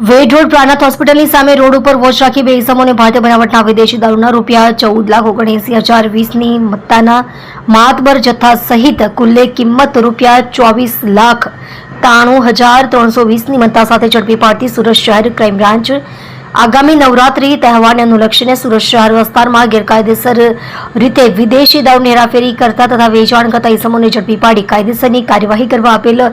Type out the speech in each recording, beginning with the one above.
વેડ road પ્રાનાથ હોસ્પિટલની સામે road ઉપર વોચ રાખી બે ઇસમોને ભારતીય બનાવટના વિદેશી દારૂના રૂપિયા ચૌદ લાખ ઓગણએંસી હજાર વીસની મત્તાના માતબર જથ્થા સહિત કુલ્લે કિંમત રૂપિયા ચોવીસ લાખ ત્રાણું હજાર ત્રણસો વીસની મત્તા સાથે ઝડપી પાડતી સુરત શહેર ક્રાઇમ બ્રાન્ચ આગામી નવરાત્રી તહેવારને અનુલક્ષીને સુરત શહેર વિસ્તારમાં ગેરકાયદેસર રીતે વિદેશી દારૂની હેરાફેરી કરતા તથા વેચાણ કરતા ઇસમોને ઝડપી પાડી કાયદેસરની કાર્યવાહી કરવા આપેલ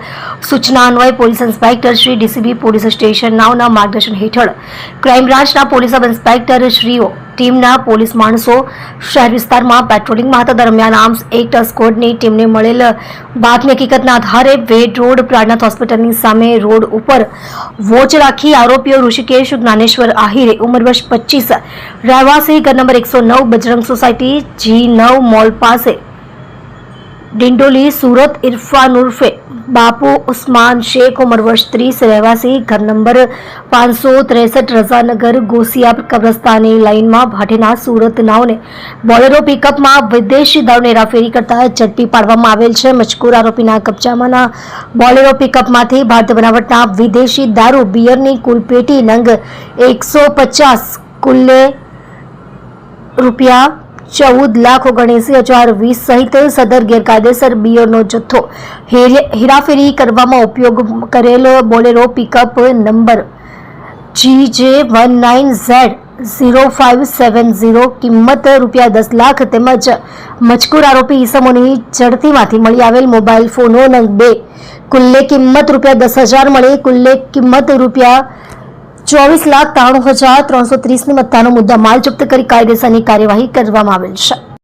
સૂચના અન્વયે police inspector Shri DCB police station નાવના માર્ગદર્શન હેઠળ. ક્રાઇમ બ્રાન્ચના પોલીસ સબ ઇન્સ્પેક્ટર શ્રીઓ ટીમના પોલીસ માણસો શહેર વિસ્તારમાં પેટ્રોલિંગમાં હતા દરમિયાન આર્મ્સ એક સ્કોડની ટીમને મળેલ બાતમી હકીકતના આધારે વેડ રોડ પ્રાણનાથ હોસ્પિટલની સામે રોડ ઉપર વોચ રાખી આરોપીઓ ઋષિકેશ જ્ઞાનેશ્વર આહિરે ઉંમર વર્ષ પચીસ, રહેવાસી ઘર નંબર એકસો નવ, બજરંગ સોસાયટી, જી નવ, મોલ પાસે ડિંડોલી, સુરત, ઇરફાન ઉર્ફે બાપુ ઉસ્માન શેખ ઉમર વર્ષ ત્રીસ રહેવાસી, ઘર નંબર પાંચસો ત્રેસઠ રઝાનગર, ગોસિયા કબ્રસ્તાની લાઇનમાં ભાટેના સુરત નાવને બોલેરો પિકઅપમાં વિદેશી દારૂની હેરાફેરી કરતા ઝડપી પાડવામાં આવેલ છે. મજકૂર આરોપીના કબજામાંના બોલેરો પિકઅપમાંથી ભારતીય બનાવટના વિદેશી દારૂ બિયરની કુલ પેટી નંગ એકસો પચાસ કુલ્લે રૂપિયા ચૌદ લાખ ઓગણએંસી હજાર વીસ સહિત સદર ગેરકાયદેસર બિયરનો જથ્થો હેરે- હેરાફેરી કરવામાં ઉપયોગ કરેલ Bolero pickup number G J one nine Z zero five seven zero કિંમત રૂપિયા દસ લાખ તેમજ મજકૂર આરોપી ઈસમોની ઝડતીમાંથી મળી આવેલ મોબાઈલ ફોનો નંગ બે. કુલ્લે કિંમત રૂપિયા દસ હજાર મળી, કુલ્લે કિંમત રૂપિયા ચોવીસ લાખ ત્રાણું હજાર ત્રણસો ત્રીસની મત્તાનો મુદ્દા માલ જપ્ત કરી કાયદેસરની કાર્યવાહી કરવામાં આવેલ છે.